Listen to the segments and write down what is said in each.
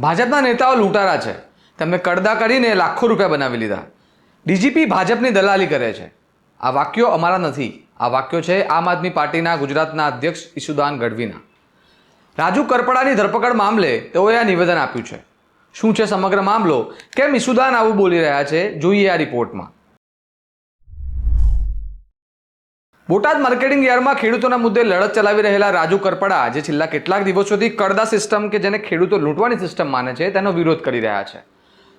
ભાજપના નેતાઓ લૂંટારા છે. તેમને કડદા કરીને લાખો રૂપિયા બનાવી લીધા. ડીજીપી ભાજપની દલાલી કરે છે. આ વાક્યો અમારા નથી. આ વાક્યો છે આમ આદમી પાર્ટીના ગુજરાતના અધ્યક્ષ ઈશુદાન ગઢવીના. રાજુ કરપડાની ધરપકડ મામલે તેઓએ આ નિવેદન આપ્યું છે. શું છે સમગ્ર મામલો? કેમ ઈશુદાન આવું બોલી રહ્યા છે? જોઈએ આ રિપોર્ટમાં. બોટાદ માર્કેટિંગ યાર્ડમાં ખેડૂતોના મુદ્દે લડત ચલાવી રહેલા રાજુ કરપડા જે છેલ્લા કેટલાક દિવસોથી કડદા સિસ્ટમ કે જેને ખેડૂતો લૂંટવાની સિસ્ટમ માને છે, તેનો વિરોધ કરી રહ્યા છે.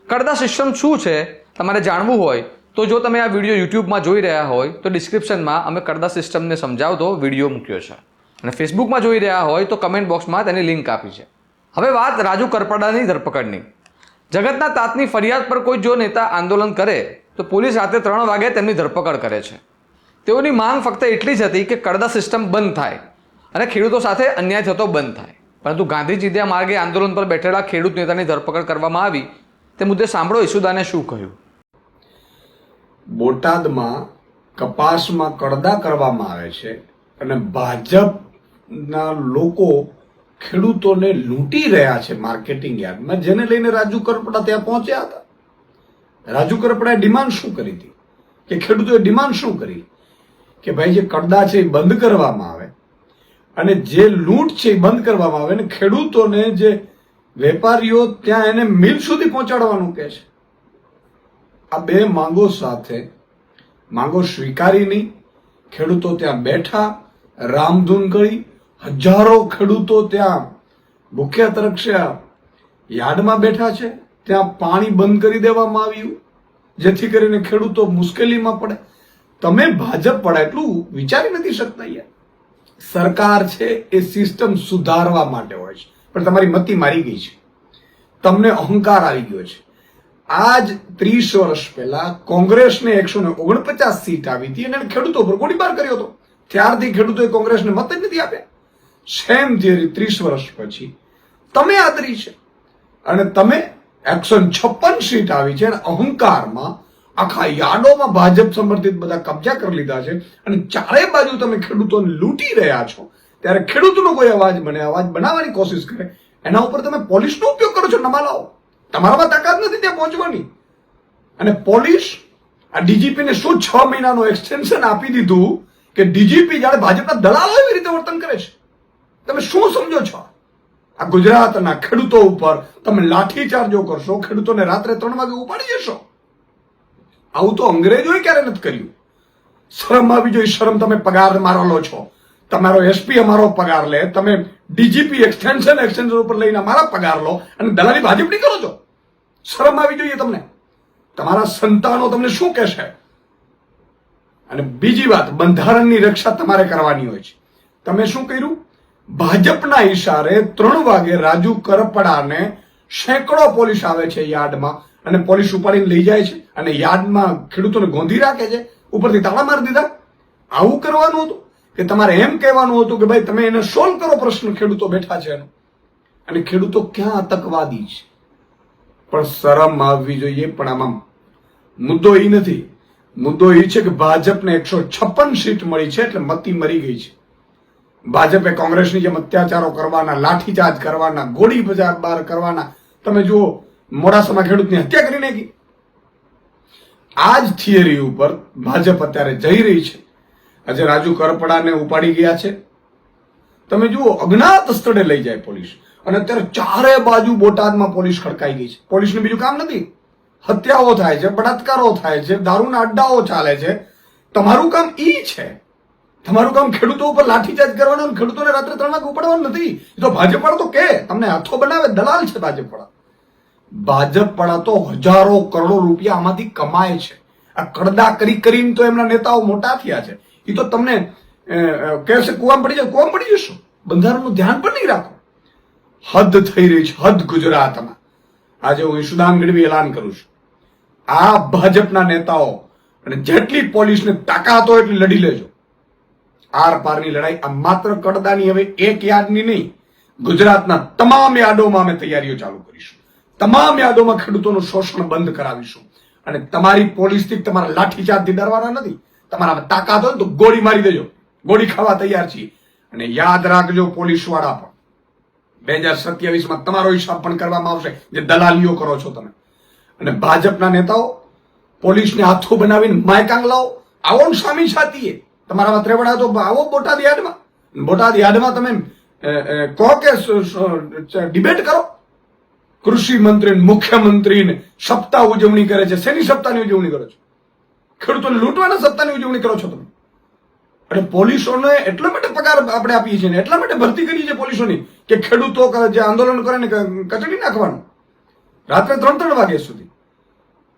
કડદા સિસ્ટમ શું છે? તમારે જાણવું હોય તો જો તમે આ વીડિયો યુટ્યુબમાં જોઈ રહ્યા હોય તો ડિસ્ક્રિપ્શનમાં અમે કડદા સિસ્ટમને સમજાવતો વીડિયો મૂક્યો છે. અને ફેસબુકમાં જોઈ રહ્યા હોય તો કમેન્ટ બોક્સમાં તેની લિંક આપી છે. હવે વાત રાજુ કરપડાની ધરપકડની. જગતના તાતની ફરિયાદ પર કોઈ જો નેતા આંદોલન કરે, તો પોલીસ રાતે ત્રણ વાગે તેમની ધરપકડ કરે છે. તેઓની માંગ ફક્ત એટલી જ હતી કે કડદા સિસ્ટમ બંધ થાય અને ખેડૂતો સાથે અન્યાય થતો બંધ થાય. પરંતુ ગાંધીજી ત્યાં માર્ગે આંદોલન પર બેઠેલા ખેડૂત નેતાની ધરપકડ કરવામાં આવી. તે મુદ્દે સાંભળો યશુદાને શું કહ્યું. બોટાદમાં કપાસમાં કડદા કરવામાં આવે છે અને ભાજપના લોકો ખેડૂતોને લૂંટી રહ્યા છે માર્કેટિંગ યાર્ડમાં, જેને લઈને રાજુ કરપડા ત્યાં પહોંચ્યા હતા. રાજુ કરપડાએ ડિમાન્ડ શું કરી હતી? કે ખેડૂતોએ ડિમાન્ડ શું કરી? કે ભાઈ જે કડદા છે એ બંધ કરવામાં આવે. અને જે લૂંટ છે એ બંધ કરવામાં આવે. અને ખેડૂતોને જે વેપારીઓ ત્યાં એને મિલ સુધી પહોંચાડવાનું કહે છે. આ બે માંગો સાથે, માંગો સ્વીકારી નહીં. ખેડૂતો ત્યાં બેઠા, રામધૂન કરી, હજારો ખેડૂતો ત્યાં ભૂખ્યા તરક્ષ્યા યાર્ડમાં બેઠા છે. ત્યાં પાણી બંધ કરી દેવામાં આવ્યું, જેથી કરીને ખેડૂતો મુશ્કેલીમાં પડે. તમે ભાજપ પડે એટલું વિચારી નથી શકતા યાર. સરકાર છે એ સિસ્ટમ સુધારવા માટે હોય છે. પણ તમારી મતી મારી ગઈ છે. તમને અહંકાર આવી ગયો છે. આજ ત્રીસ વર્ષ પહેલા કોંગ્રેસને એકસો ને ઓગણપચાસ સીટ આવી હતી અને ખેડૂતો પર ગોળીબાર કર્યો હતો. ત્યારથી ખેડૂતોએ કોંગ્રેસને મત જ નથી આપ્યા. સેમ થિયરી ત્રીસ વર્ષ પછી તમે આદરી છે. અને તમે એકસો છપ્પન સીટ આવી છે અને અહંકારમાં આખા યાર્ડોમાં ભાજપ સમર્થિત બધા કબજા કરી લીધા છે અને ચારે બાજુ તમે ખેડૂતોને લૂંટી રહ્યા છો, ત્યારે ખેડૂતનો કોઈ અવાજ બને અવાજ બનાવવાની કોશિશ કરે. એના ઉપર તમે પોલીસનો ઉપયોગ કરો છો નમાલાઓ તમારામાં તાકાત નથી ત્યાં પહોંચવાની. અને પોલીસ આ ડીજીપી ને શું છ મહિનાનું એક્સટેન્શન આપી દીધું કે ડીજીપી જાણે ભાજપના દલાલો એવી રીતે વર્તન કરે છે? તમે શું સમજો છો? આ ગુજરાતના ખેડૂતો ઉપર તમે લાઠીચાર્જો કરશો, ખેડૂતોને રાત્રે ત્રણ વાગે ઉપાડી જશો. આવું તો અંગ્રેજોએ ક્યારે નથી કર્યું? શરમ આવી જોઈએ શરમ, તમે પગાર મારો લો છો. તમારો એસપી અમારો પગાર લે. તમે ડીજીપી એક્સટેન્શન એક્સટેન્શન ઉપર લઈને અમારા પગાર લો અને દલાલી ભાજપની કરો છો. શરમ આવી જોઈએ તમને. તમારા સંતાનો તમને શું કહેશે? અને બીજી વાત, બંધારણની રક્ષા તમારે કરવાની હોય છે. તમે શું કર્યું? ભાજપના ઈશારે ત્રણ વાગે રાજુ કરપડાને સેંકડો પોલીસ આવે છે યાર્ડમાં અને પોલીસ ઉપાડીને લઈ જાય છે. અને યાર્ડમાં ખેડૂતોને ગોંધી રાખે છે, ઉપરથી તાળા મારી દીધા. આવું કરવાનું હતું કે તમારે એમ કહેવાનું હતું કે ભાઈ તમે એને સોલ્વ કરો પ્રશ્ન, ખેડૂતો બેઠા છે એનો. અને ખેડૂતો ક્યાં આતંકવાદી છે? પણ શરમ આવવી જોઈએ, પણ આમાં મુદ્દો એ નથી. મુદ્દો એ છે કે ભાજપને એકસો છપ્પન સીટ મળી છે, એટલે મતી મરી ગઈ છે. ભાજપે કોંગ્રેસની જેમ અત્યાચારો કરવાના, લાઠીચાર્જ કરવાના ગોળી બજાર કરવાના. તમે જુઓ, મોડાસામાં ખેડૂતની હત્યા કરી નાખી. આ જ થિયરી ઉપર ભાજપ અત્યારે જઈ રહી છે. આજે રાજુ કરપડાને ઉપાડી ગયા છે. તમે જુઓ, અજ્ઞાત સ્થળે લઈ જાય પોલીસ. અને અત્યારે ચારે બાજુ બોટાદમાં પોલીસ ખડકાઈ ગઈ છે. પોલીસનું બીજું કામ નથી. હત્યાઓ થાય છે, બળાત્કારો થાય છે, દારૂના અડ્ડાઓ ચાલે છે. તમારું કામ ઈ છે. તમારું કામ ખેડૂતો ઉપર લાઠીચાર્જ કરવાનું ખેડૂતોને રાત્રે ત્રણ વાગે ઉપાડવાનું નથી. તો ભાજપવાળા તો કે, તમને હાથો બનાવે, દલાલ છે ભાજપવાળા ભાજપવાળા તો હજારો કરોડો રૂપિયા આમાંથી કમાય છે. આ કડદા કરી કરીને તો એમના નેતાઓ મોટા થયા છે. એ તો તમને કહેશે કુવામાં પડી જાય, કુવામાં પડી જશો. બંધારણનું ધ્યાન પણ નહીં રાખો. હદ થઈ રહી છે, હદ ગુજરાતમાં. આજે હું ઈશુદાન ગઢવી એલાન કરું છું. આ ભાજપના નેતાઓ અને જેટલી પોલીસને તાકાત હોય એટલી લડી લેજો. આર પારની લડાઈ આ માત્ર કડદાની હવે એક યાર્ડની નહીં, ગુજરાતના તમામ યાર્ડોમાં અમે તૈયારીઓ ચાલુ કરીશું. તમામ યાદોમાં ખેડૂતોનું શોષણ બંધ કરાવીશું. અને તમારી પોલીસથી તમારા લાઠીચાર્જથી ડરવાના નથી. તમારામાં તાકાત હોય તો ગોળી મારી દેજો. ગોળી ખાવા તૈયાર છીએ. અને યાદ રાખજો પોલીસવાળા પણ. બે હજાર સત્યાવીસમાં તમારો હિસાબ પણ કરવામાં આવશે. જે દલાલીઓ કરો છો તમે. અને ભાજપના નેતાઓ, પોલીસને હાથો બનાવીને માયકાંગ લાવો. આવો ને સામી છાતીએ. તમારામાં ત્રેવડા તો આવો બોટાદ યાર્ડમાં. બોટાદ યાર્ડમાં તમે કહો કે ડિબેટ કરો. કૃષિ મંત્રી મુખ્યમંત્રી સપ્તાહ ઉજવણી કરે છે. શેની સપ્તાહની ઉજવણી કરો છો? ખેડૂતોને લૂંટવાના સપ્તાહની ઉજવણી કરો છો તમે? અને પોલીસોને એટલા માટે પગાર આપણે આપીએ છીએ એટલા માટે ભરતી કરીએ છીએ પોલીસોની કે ખેડૂતો જે આંદોલન કરે ને કચડી નાખવાનું. રાત્રે ત્રણ ત્રણ વાગ્યા સુધી.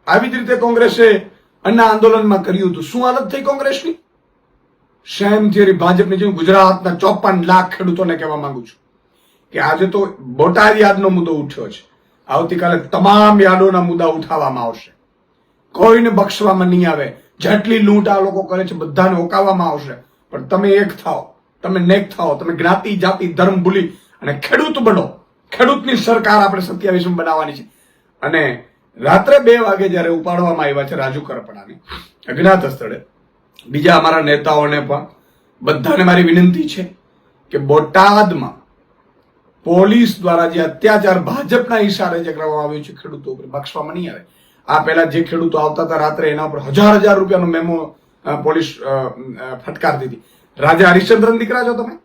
આવી જ રીતે કોંગ્રેસે અન્ના આંદોલનમાં કર્યું હતું. શું હાલત થઈ કોંગ્રેસની? સેમ થિયરી ભાજપની જેમ ગુજરાતના ચોપન લાખ ખેડૂતોને કહેવા માંગુ છું કે આજે તો બોટાદ યાદનો મુદ્દો ઉઠ્યો છે. આવતીકાલે તમામ યાદોના મુદ્દા ઉઠાવવામાં આવશે. કોઈને બક્ષવામાં નહીં આવે. જેટલી લૂંટ આ લોકો કરે છે, બધાને ઓકાવવામાં આવશે. પણ તમે એક થાઓ, તમે નેક થાઓ, તમે જ્ઞાતિ, જાતિ, ધર્મ ભૂલી અને ખેડૂત બનો. ખેડૂતની સરકાર આપણે સત્યાવીસમાં બનાવવાની છે. અને રાત્રે બે વાગે જ્યારે ઉપાડવામાં આવ્યા છે રાજુ કરપડાને, અજ્ઞાત સ્થળે, બીજા અમારા નેતાઓને પણ બધાને મારી વિનંતી છે કે બોટાદમાં પોલીસ દ્વારા જે અત્યાચાર ભાજપના ઈશારે જે કરવામાં આવ્યો છે, ખેડૂતો ઉપર બક્ષવામાં નહીં આવે. આ પહેલા જે ખેડૂતો આવતા હતા રાત્રે એના ઉપર હજાર હજાર રૂપિયાનો મેમો પોલીસ ફટકાર દીધી. રાજા હરિશ્ચંદ્રન દીકરા છો તમે?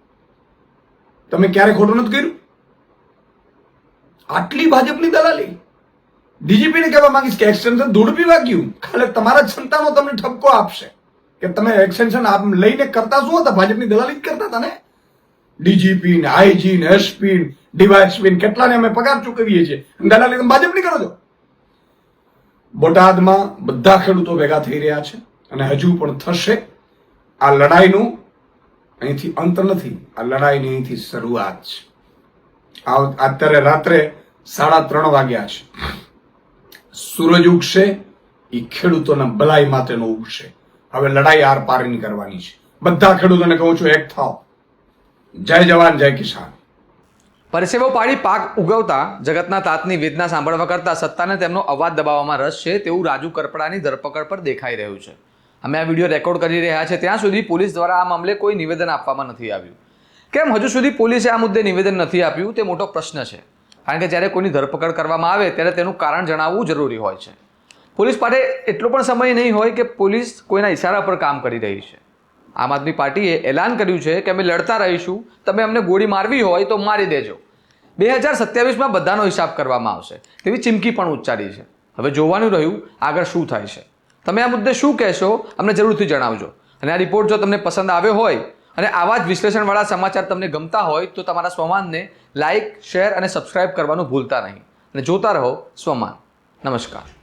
તમે ક્યારે ખોટું નથી કર્યું? આટલી ભાજપની દલાલી. ડીજીપી ને કહેવા માંગીશ કે એક્સટેન્શન દૂર પીવા ગયું. ખાલે તમારા સંતાનો તમને ઠપકો આપશે. કે તમે એક્સટેન્શન લઈને કરતા શું હતા? ભાજપની દલાલી જ કરતા હતા ને? ડીજીપી ને આઈજી ને એસપી ડીવાયએસપી ને કેટલાને અમે પગાર ચૂકવીએ છીએ. દલાલી તમે ભાજપની કરો છો? બોટાદમાં બધા ખેડૂતો ભેગા થઈ રહ્યા છે અને હજુ પણ થશે. આ લડાઈનું અહીંથી અંત નથી. આ લડાઈની અહીંથી શરૂઆત છે. અત્યારે રાત્રે સાડા ત્રણ વાગ્યા છે. સૂરજ ઉગશે એ ખેડૂતોના ભલાઈ માટેનો ઉગશે. હવે લડાઈ આર પારની કરવાની છે. બધા ખેડૂતોને કહું છું, એક થાવ. જય જવાન, જય કિસાન. પરસેવો પાડી પાક ઉગવતા જગતના તાતની વેદના સાંભળવા કરતાં સત્તાને તેમનો અવાજ દબાવવામાં રસ છે તેવું રાજુ કરપડાની ધરપકડ પર દેખાઈ રહ્યું છે. અમે આ વીડિયો રેકોર્ડ કરી રહ્યા છે, ત્યાં સુધી પોલીસ દ્વારા આ મામલે કોઈ નિવેદન આપવામાં નથી આવ્યું. કેમ હજુ સુધી પોલીસે આ મુદ્દે નિવેદન નથી આપ્યું તે મોટો પ્રશ્ન છે. કારણ કે જ્યારે કોઈની ધરપકડ કરવામાં આવે ત્યારે તેનું કારણ જણાવવું જરૂરી હોય છે. પોલીસ પાસે એટલો પણ સમય નહીં હોય કે પોલીસ કોઈના ઇશારા પર કામ કરી રહી છે. આમ આદમી પાર્ટીએ એલાન કર્યું છે કે અમે લડતા રહીશું, તમે અમને ગોળી મારવી હોય તો મારી દેજો. બે હજાર સત્યાવીસમાં બધાનો હિસાબ કરવામાં આવશે. તેવી ચીમકી પણ ઉચ્ચારી છે. હવે જોવાનું રહ્યું આગળ શું થાય છે. તમે આ મુદ્દે શું કહેશો અમને જરૂરથી જણાવજો. અને આ રિપોર્ટ જો તમને પસંદ આવ્યો હોય અને આવા જ વિશ્લેષણવાળા સમાચાર તમને ગમતા હોય તો તમારા સ્વમાનને લાઇક શેર અને સબસ્ક્રાઇબ કરવાનું ભૂલતા નહીં. અને જોતા રહો સ્વમાન. નમસ્કાર.